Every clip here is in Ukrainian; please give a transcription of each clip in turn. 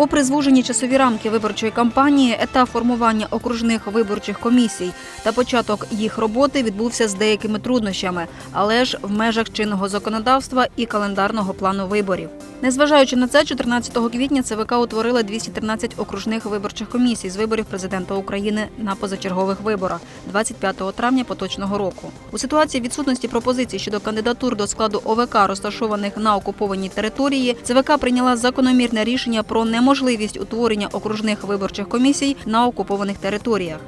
Попри звужені часові рамки виборчої кампанії, етап формування окружних виборчих комісій та початок їх роботи відбувся з деякими труднощами, але ж в межах чинного законодавства і календарного плану виборів. Незважаючи на це, 14 квітня ЦВК утворила 213 окружних виборчих комісій з виборів президента України на позачергових виборах 25 травня поточного року. У ситуації відсутності пропозицій щодо кандидатур до складу ОВК, розташованих на окупованій території, ЦВК прийняла закономірне рішення про неможливість утворення окружних виборчих комісій на окупованих територіях.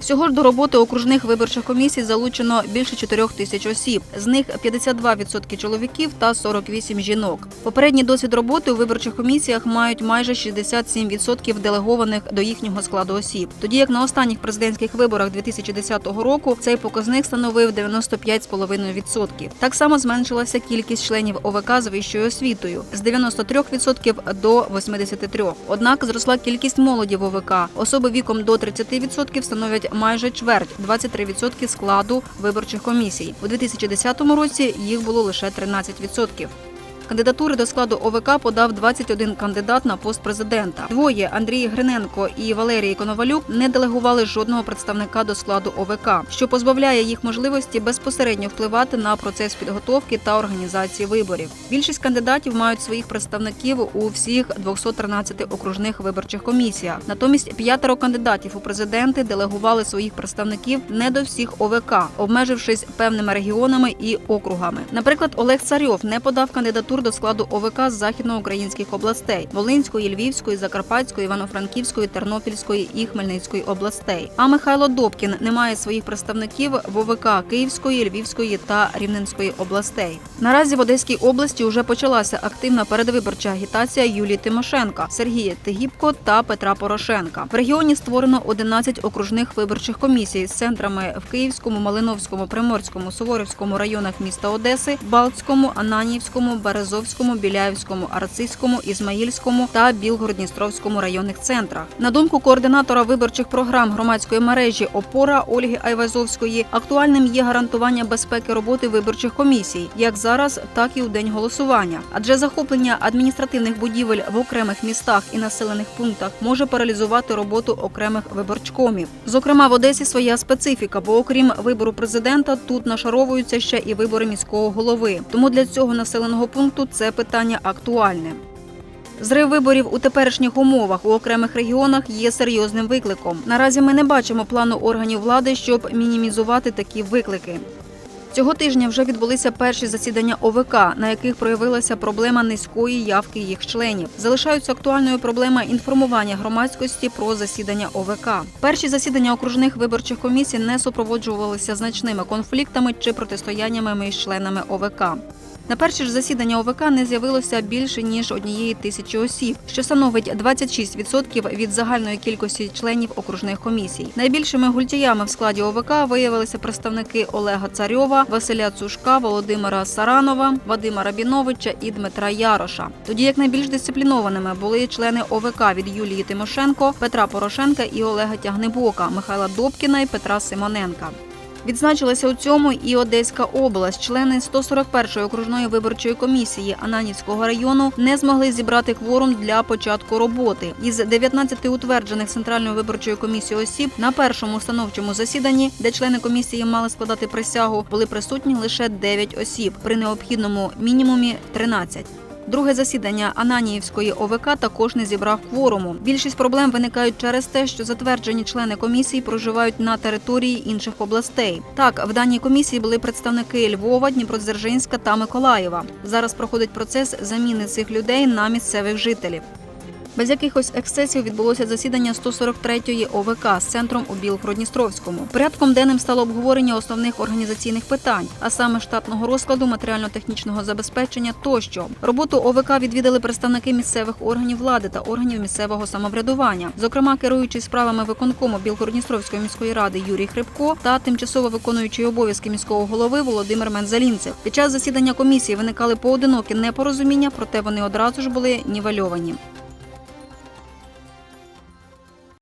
Всього ж до роботи окружних виборчих комісій залучено більше 4 тисяч осіб. З них 52% чоловіків та 48 жінок. Попередній досвід роботи у виборчих комісіях мають майже 67% делегованих до їхнього складу осіб. Тоді як на останніх президентських виборах 2010 року цей показник становив 95,5%. Так само зменшилася кількість членів ОВК з вищою освітою з 93% до 83%. Однак зросла кількість молоді в ОВК. Особи віком до 30% становлять майже чверть 23% складу виборчих комісій. У 2010 році їх було лише 13%. Кандидатури до складу ОВК подав 21 кандидат на пост президента. Двоє Андрій Гриненко і Валерій Коновалюк не делегували жодного представника до складу ОВК, що позбавляє їх можливості безпосередньо впливати на процес підготовки та організації виборів. Більшість кандидатів мають своїх представників у всіх 213 окружних виборчих комісіях. Натомість п'ятеро кандидатів у президенти делегували своїх представників не до всіх ОВК, обмежившись певними регіонами і округами. Наприклад, Олег Царьов не подав кандидатур до складу ОВК з західноукраїнських областей Волинської, Львівської, Закарпатської, Івано-Франківської, Тернопільської і Хмельницької областей. А Михайло Добкін не має своїх представників в ОВК Київської, Львівської та Рівненської областей. Наразі в Одеській області вже почалася активна передвиборча агітація Юлії Тимошенка, Сергія Тигіпко та Петра Порошенка. В регіоні створено 11 окружних виборчих комісій з центрами в Київському, Малиновському, Приморському, Суворівському районах міста Одеси, Балтському, Ананівському, Березовському, Біляївському, Арцизькому, Ізмаїльському та Білгород-Дністровському районних центрах. На думку координатора виборчих програм громадської мережі Опора Ольги Айвазовської, актуальним є гарантування безпеки роботи виборчих комісій, як зараз, так і у день голосування. Адже захоплення адміністративних будівель в окремих містах і населених пунктах може паралізувати роботу окремих виборчкомів. Зокрема, в Одесі своя специфіка, бо окрім вибору президента, тут нашаровуються ще і вибори міського голови. Тому для цього населеного пункту це питання актуальне. Зрив виборів у теперішніх умовах у окремих регіонах є серйозним викликом. Наразі ми не бачимо плану органів влади, щоб мінімізувати такі виклики. Цього тижня вже відбулися перші засідання ОВК, на яких проявилася проблема низької явки їх членів. Залишаються актуальною проблема інформування громадськості про засідання ОВК. Перші засідання окружних виборчих комісій не супроводжувалися значними конфліктами чи протистояннями між членами ОВК. На перші ж засідання ОВК не з'явилося більше ніж однієї тисячі осіб, що становить 26% від загальної кількості членів окружних комісій. Найбільшими гультяями в складі ОВК виявилися представники Олега Царьова, Василя Цушка, Володимира Саранова, Вадима Рабіновича і Дмитра Яроша. Тоді як найбільш дисциплінованими були члени ОВК від Юлії Тимошенко, Петра Порошенка і Олега Тягнебока, Михайла Добкіна і Петра Симоненка. Відзначилася у цьому і Одеська область. Члени 141-ї окружної виборчої комісії Ананівського району не змогли зібрати кворум для початку роботи. Із 19 утверджених центральною виборчою комісією осіб на першому установчому засіданні, де члени комісії мали складати присягу, були присутні лише 9 осіб при необхідному мінімумі 13. Друге засідання Ананіївської ОВК також не зібрав кворуму. Більшість проблем виникають через те, що затверджені члени комісії проживають на території інших областей. Так, в даній комісії були представники Львова, Дніпродзержинська та Миколаєва. Зараз проходить процес заміни цих людей на місцевих жителів. Без якихось ексцесів відбулося засідання 143-ї ОВК з центром у Білгород-Дністровському. Порядком денним стало обговорення основних організаційних питань, а саме штатного розкладу, матеріально-технічного забезпечення тощо. Роботу ОВК відвідали представники місцевих органів влади та органів місцевого самоврядування, зокрема керуючий справами виконкому Білгород-Дністровської міської ради Юрій Хрипко та тимчасово виконуючий обов'язки міського голови Володимир Мензалінцев. Під час засідання комісії виникали поодинокі непорозуміння, проте вони одразу ж були нівельовані.